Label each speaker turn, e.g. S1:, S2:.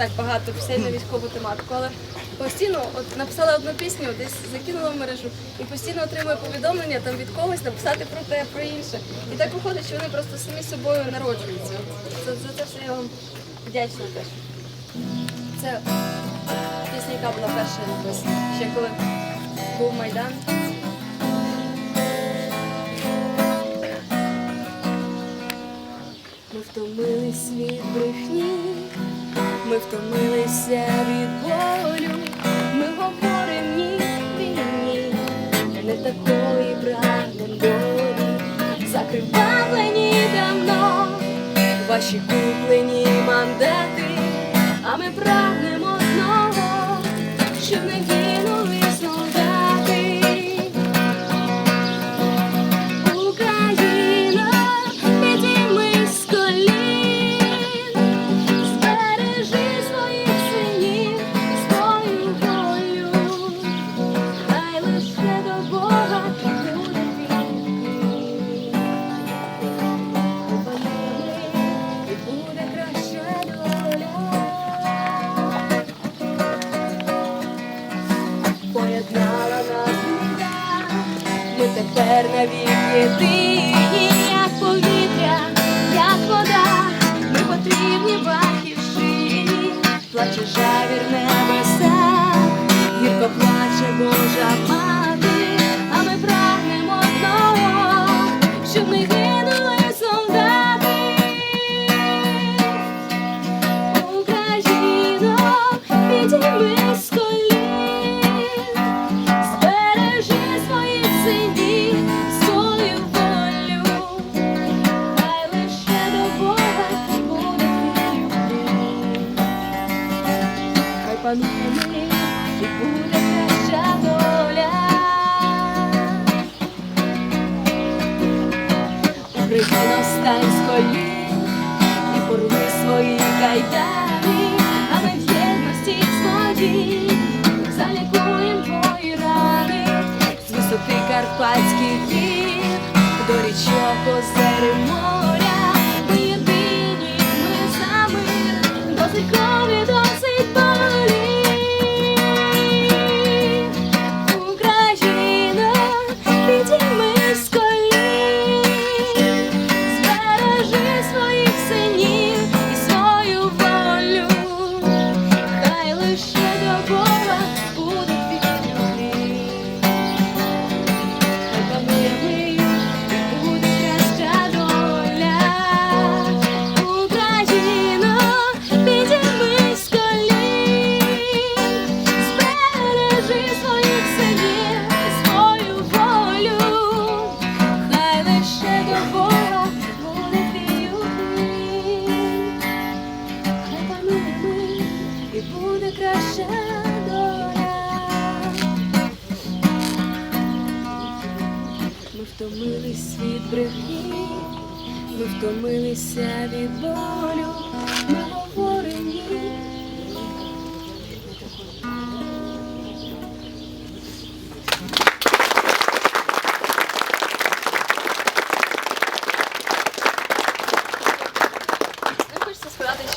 S1: так багато пісень на військову тематику, але постійно от написала одну пісню, десь закинула мережу і постійно отримую повідомлення там від когось написати про те, про інше. І так виходить, що вони просто самі собою народжуються. За, за це все я вам вдячна теж. Це пісня, яка була перша написана, ще коли був Майдан. Ми втомились від брехні, ми втомилися від болю, ми говоримо ні війні, не такої прагнем долі, закривавлені давно, ваші куплені мандати, а ми прагнемо одного, щоб не тепер навік єдині, як повітря, як вода, ми потрібні батьківщині, плаче жавір небеса, гірко плаче Божа мати, панує і буде і порви свої кайдани, а ми в єдності своїй залікуєм твої рани. З висоти карпатських гір до річок озери Бога буде уклін. Хай буде краще доля. Ми втомились від брехні, ми втомилися від болю,